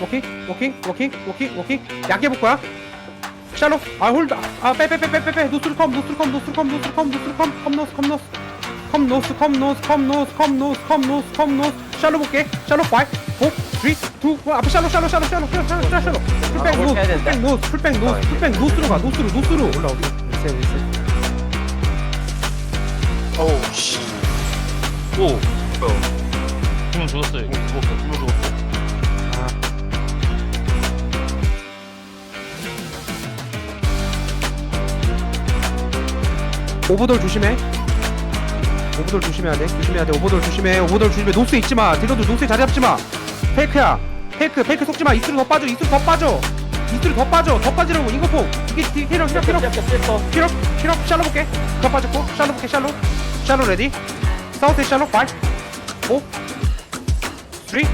워킹 워킹 워킹 워킹 워킹 약게 볼 거야 샬로 아 홀드 아빼빼빼빼빼빼 노스로 컴 노스로 컴 노스로 컴 노스로 컴 노스로 컴 컴 노스 컴 노스 컴 노스 컴 노스 컴 노스 컴 노스 컴 노스 컴 노스 샬로 볼게 샬로 5 4 3 2 1 앞에 샬로 샬로 샬로 샬로 샬로 샬로 샬로 풀백 노스 풀백 노스 풀백 노스 풀백 노스로 가 노스로 노스로 올라오게 리셋 리셋 어우 씨. 오. 두명 죽었어요. 죽었어. 죽었어. 오버돌 조심해. 오버돌 조심해야 돼. 조심해야 돼. 오버돌 조심해. 오버돌 조심해. 노스 있지 마. 딜러도 노스에 자리 잡지 마. 페이크야. 페이크. 페이크 속지 마. 이스로 더 빠져. 이스로 더 빠져. 이스로 더 빠져. 더 빠지라고. 인거포. 이게 딜- 힐업 힐업 힐업 힐업 힐업 샬로 볼게. 더 빠졌고. 샬로 볼게. 샬로. 샬로 레디. 사우스 샬로 5 4 3 2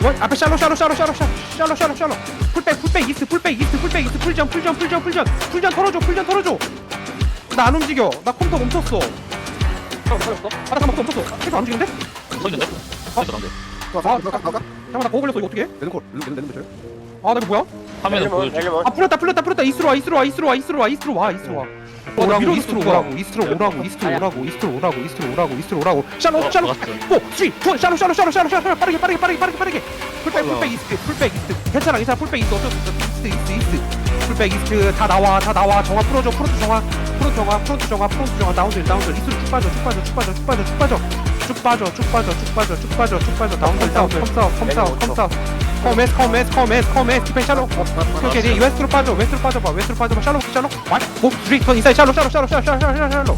1 앞에 샬로 샬로 샬로 샬로 샬로 샬로 샬로 샬로 풀백 풀백 이스트 풀백 이스트 풀백 이스트 풀전 풀전 풀전 풀전 풀전 털어줘 풀전 털어줘 나 안 움직여. 나 컴퓨터 멈췄어. 아, 나 컴퓨터 멈췄어. 계속 안 움직이는데? 서 있는데? 서 있어, 안 돼. 아, 잠깐만, 나 그거 걸렸어. 이거 어떻게 해? 레드콜 레드 레드 줘요? 아, 나 이거 뭐야? 화면에 보여줘. 아, 풀렸다, 풀렸다, 풀렸다. 이스로 와, 이스로 와, 이스로 와, 이스로 와, 이스로 와, 이스로 와. 오라고, 이스트로 오라고, 이스트로 오라고, 이스트로 오라고, 이스트로 오라고, 이스트로 오라고, 이스트로 오라고. 샬로, 어, 샬로. 4, 3, 2, 샬로, 샬로, 샬로, 샬로, 샬로, 빠르게, 빠르게, 빠르게, 빠르게, 빠르게. 풀백, 풀백, 이스트, 풀백, 이스트. 괜찮아, 괜찮아, 풀백 이스트. 어쩔 수 없어. 이스트, 이스트, 이스트. 풀백, 이스트. 다 나와, 다 나와. 정화 풀어줘, 프론트 정화. 프론트 정화, 프론트 정화, 프론트 정화. 다운들, 다운들. 이스트로 쭉 빠져, 쭉 빠져, 쭉 빠져, 쭉 빠져, 쭉 빠져. 쭉 빠져, 쭉 빠져, 쭉 빠져, 쭉 빠져, 쭉 빠져. 다운들, 다운들. 컴사우, 컴사우, 컴사우. 컴에스, 컴에스, 컴에스, 컴에스. 디펜 샬로. 오케이, 네 웨스트로 빠져, 웨스트로 빠져봐, 웨스트로 빠져봐. 샬로, 샬로. 원, 오, 쓰리, 턴 인사이드 샬로, 샬로, 샬로, 샬로, 샬로, 샬로.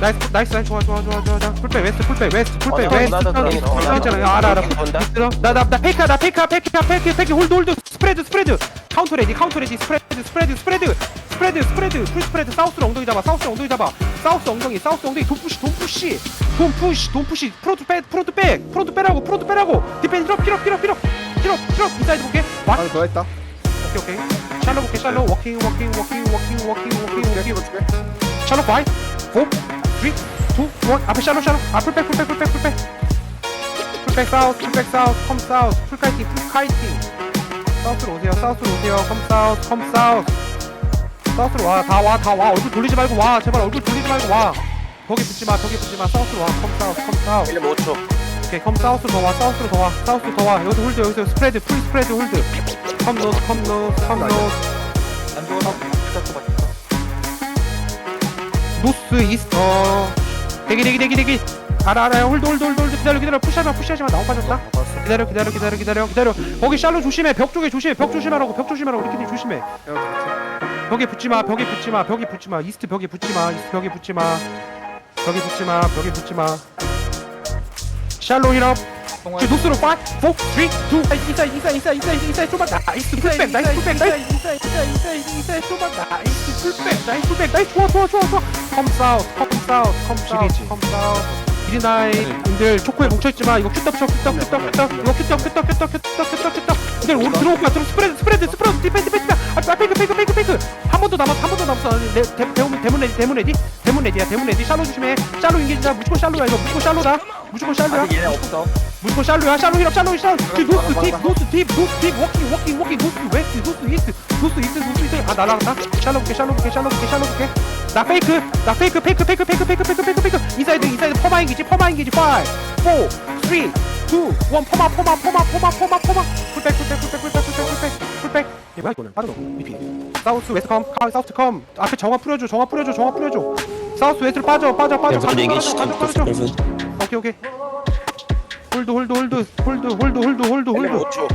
나이스, 나이스, 나이스, 좋아, 좋아, 좋아, 좋아, 좋아. 풀백, 웨스트, 풀백, 웨스트, 풀백, 어, 웨스트. 괜찮아, 알아, 알아. 본다. 들어. 나, 나, 나 페이크야, 나 페이크야, 페이크야, 페이크, 페이크, 홀드, 홀드, 스프레드, 스프레드. 카운터 레디, 카운터 레디, 스프레드, 스프레드, 스프레드. 스프레드, 스프레드, 풀 스프레드, 사우스로 엉덩이 잡아, 사우스로 엉덩이 잡아. 사우스 엉덩이, 사우스 엉덩이, 돈 푸시, 돈 푸시. 돈 푸시, 돈 푸시. 프론트 백, 프론트 백, 프론트 빼라고, 프론트 빼라고. 디펜 힐업, 힐업, 힐업, 힐업. 힐업, 힐업. 인사이드 볼게. 와, 아니 더 했다. 오케이, 오케이. 샬로 볼게, 샬로. 워킹, 워킹, 워킹, 워킹, 워킹, 워킹, 워킹. 줄게. 샬로 5 4 3 2 1 앞에 샬로 샬로 아 풀백 풀백 풀백 풀백 풀백 사우스 풀백 사우스 컴 사우스 풀카이팅 풀카이팅 사우스로 오세요 사우스로 오세요. 컴 사우스 컴 사우스 사우스로 와 다 와 다 와. 얼굴 돌리지 말고 와. 제발 얼굴 돌리지 말고 와. 벽에 붙지 마 벽에 붙지 마. 사우스로 와컴 사우스 컴 사우스 1 5초. 오케이 컴 사우스로 더와 사우스로 더와. 사우스로 더와. 여기서 홀드 여기서 스프레드. 풀 스프레드 홀드 컴 노스 컴 노스 컴 노스 안 좋아. 노스 이스트 어 대기 대기 대기 대기 알아 알아 홀드 홀드 홀드 홀드. 기다려 기다려. 푸시하지마 푸시하지마. 나온 빠졌다. 기다려 기다려 기다려 기다려 기다려. 거기 샬로 조심해. 벽 쪽에 조심해. 벽 조심하라고 벽 조심하라고. 리키님 조심해. 벽에 붙지마 벽에 붙지마 벽에 붙지마. 이스트 벽에 붙지마 이스트 벽에 붙지마. 벽에 붙지마 벽에 붙지마. 샬로 힐업. 저 노스로 5 4 3 2 인사이드 인사이드 인사이드 인사이드 인사이드 쇼바 나이스 풀백 나이스 풀백 나이스 인사이드 인사이드 인사이드 쇼바 나이스 풀백 나이스 풀백. 나이스 좋아 좋아 좋아 좋아. 컴 사우스 컴 사우스 컴 사우스 컴 사우스 미드나잇분들 초코에 뭉쳐있지마 이거 큐떡 쳐 큐떡 큐떡 큐떡 이거 큐떡 큐떡 큐떡 큐떡 큐떡 큐떡 근데 오늘 들어올 거야 들어 스프레드 스프레드 스프레드 디펜스 디펜스 아 페이크 페이크 페이크 페이크 한 번 더 남았어 한 번 더 남았어 내 대- 대문 대문 레디 대문 레디 대문 레디야 대문 레디 샬로 조심해 샬로 인게지다 무조건 샬로야 이거 무조건 샬로다 무조건 샬로야 얘네 없어. 무조건 샬로야 샬로 힐업 샬로 힐업 그 노스 딥 노스 딥 노스 딥 워킹 워킹 워킹 노스 웨스트 노스 이스트 노스 이스트 노스 이스트 아 날아갔다 샬로 볼게 샬로 볼게 샬로 볼게 샬로 볼게 나 페이크 나 페이크 페이크 페이크 페이크 페이크 페이크 페이크 페이크. 인사이드 인사이드 퍼마인 기지 퍼마인 기지. 5 4 3 2 1 퍼마 퍼마 퍼마 퍼마 퍼마 퍼마. 풀백 풀백 풀백 풀백 풀백 풀백 풀백 이거 뭐야 이거는. 빠르다 미피 사우스 웨스트 컴 카- 사우스 컴. 앞에 정화 풀어줘 정화 풀어줘 정화 풀어줘. 사우스 웨스트로 빠져 빠져 빠져 빠져 빠져 빠져 빠져. 빠져 오케이 오케이. 홀드 홀드 홀드 홀드 홀드 홀드 홀드 1 홀드. 5초.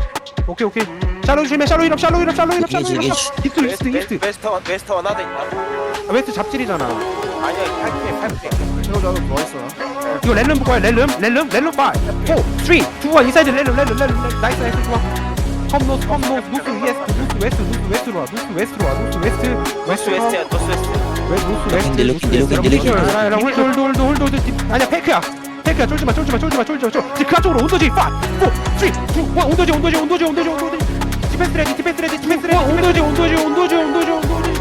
오케이 오케이 샬로 조심해 샬로 힐업 샬로 힐업 샬로 힐업 샬로 힐업 이스트 이스트 이스트 웨스터 웨스터 하나 더 있다. 아, 웨스트 잡질이잖아 아니야 8개 8개. 최고 자도 좋아했어. 이거 렐름 볼 거야 렐름 렐름 렐름 5 4 3 2 1 인사이드 렐름 렐름 렐름 렐름. 나이스 나이스 좋아 컴 노스 컴 노스 노스 이스트 노스 웨스트 노스 웨스트로 와 노스 웨스트로 와 노스 웨스트 노스 웨스트 웨스트야 노스 웨스트. 왜 노스 웨스트 딜, 노스 딜, 웨스트 딜, 딜, 딜. 알아, 알아, 홀드 홀드 홀드 홀드 홀드 딥. 아니야 페이크야 페이크야 쫄지마 쫄지마 쫄지마 쫄지마 쫄지마 그 안쪽으로 온도지 5 4 3 2 1 온도지 온도지 온도지 온도지 온도지 디펜스 레디 디펜스 레디 디펜스 레디 온도지 온도지 온도지 온도지 온도지.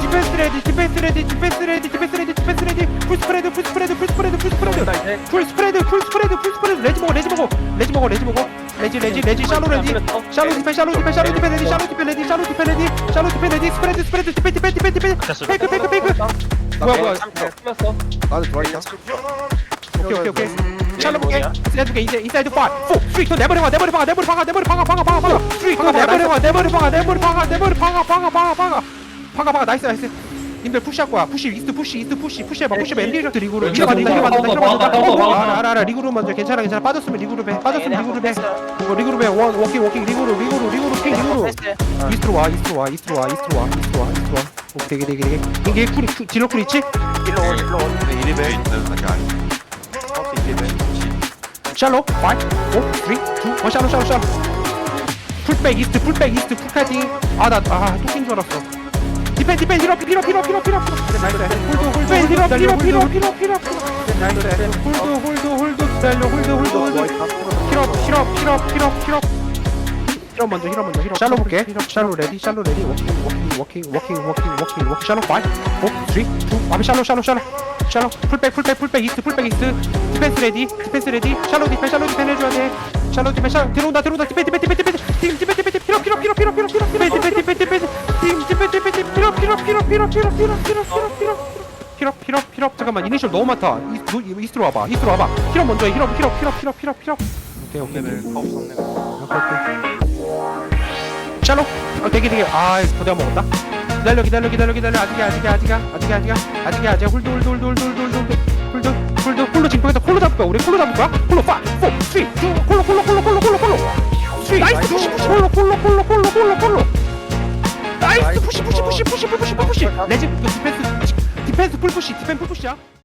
디펜스 레디 디펜스 레디 디펜스 레디 디펜스 레디 디펜스 레디. 풀 스프레드 풀 스프레드 풀 스프레드 풀 스프레드. 풀 스프레드 풀 스프레드 풀 스프레드. 레지 먹어 레지 먹어. 레지 먹어 레지 먹어. 레지 레지 레지. 샬로 레지 샬로 디펜 샬로 디펜 샬로 디펜 레디 샬로 디펜 레디 샬로 디펜 레디 샬로 디펜 레디. 스프레드 스프레드 디펜 디펜 디펜 디펜. 페이크 페이크 페이크. 뭐야 뭐야. 나도 들어갈게 오케이 오케이 오케이 샬로 볼게. 세줄게 이제 인사이드 5 4 3 2 내버려 봐 내버려 봐 내버려 박아 내버려 박아 박아 박아 박아 3 2 내버려 봐 내버려 박아 내버려 박아 내버려 박아 박아 박아 박아 박아 박아 나이스 나이스. 님들 푸시할 거야. 푸시 이스트 푸시 이스트 푸시. 푸시해봐 푸시해봐. 리그로 리그로 리그 만든다 리그 만든다 리그 만든다 알아 알아 알아. 리그로 먼저. 괜찮아 괜찮아. 빠졌으면 리그로 배 빠졌으면 리그로 배 어, 리그로 배 원, 워킹 워킹 리그로 리그로 리그로 핑 리그로 이스트로 와 이스트로 와 이스트로 와 이스트로 와 이스트로 와 이스트로 와. 오케이 되게 되게 되게. 이게 쿨이 쿨- 딜러 쿨 있지? 일로 온 일로 온 이리베 있는 아직 아니. 버스 이리베 샬로 5 4 3 2 1 샬로 샬로 샬로 풀백 이스트 풀백 이스트 풀카팅 아나아 뚝인 줄 알았어 디펜 디펜 히로 히로 히로 히로 히로 나이스 홀드 홀드 히로 히로 히로 히로 히로 히로 나이스 홀드 홀드 홀드 기다려 홀드 홀드 홀드 히로 히로 히로 히로 히로 히로 먼저 히로 먼저 히로 샬로 볼게 샬로 레디 샬로 레디 워킹 워킹 워킹 워킹 워킹 워킹 워킹 샬로 5 4 3 2 앞에 샬로 샬로 샬로 샬로 풀백 풀백 풀백 이스트 풀백 이스트 디펜스 레디 디펜스 레디 샬로 디펜 샬로 디펜 해줘야 돼 샬로 디펜 샬로 들어온다 들어온다 디펜 디펜 디펜 디펜 팀 디펜 디펜 피로 피로 피로 피로 피로 피로 디펜 디펜 디펜 디펜 팀 디펜 디펜 디펜 피로 피로 피로 피로 피로 피로 피로 피로 피로 피로 피로 피로 잠깐만 이니셜 너무 많다 이- 너- 이- 이스트로 와봐 이스트로 와봐 히로 먼저 해 히로 히로 히로 히로 히로 히로 오케이 오케이 오케이 샬로 어 되게 되게 아 고대가 먹었다 기다려 기다려 기다려 기다려. 아직이야 아직이야 아직이야. 아직이야 아직이야. 아직이야 아직이야. 홀드 홀드 홀드 홀드 홀드 홀드. 홀드 홀드. 홀드 징표에서 콜로 잡을 거야. 우리 콜로 잡을 거야. 콜로 5 4 3 2 콜로 콜로 콜로 콜로 콜로 콜로. 3 나이스. 푸시 푸시. 콜로 콜로 콜로 콜로 콜로 콜로. 나이스. 푸시 푸시 푸시 푸시 푸시 푸시 푸시. 레지 디펜스 디펜스 풀 푸시. 디펜스 풀 푸시야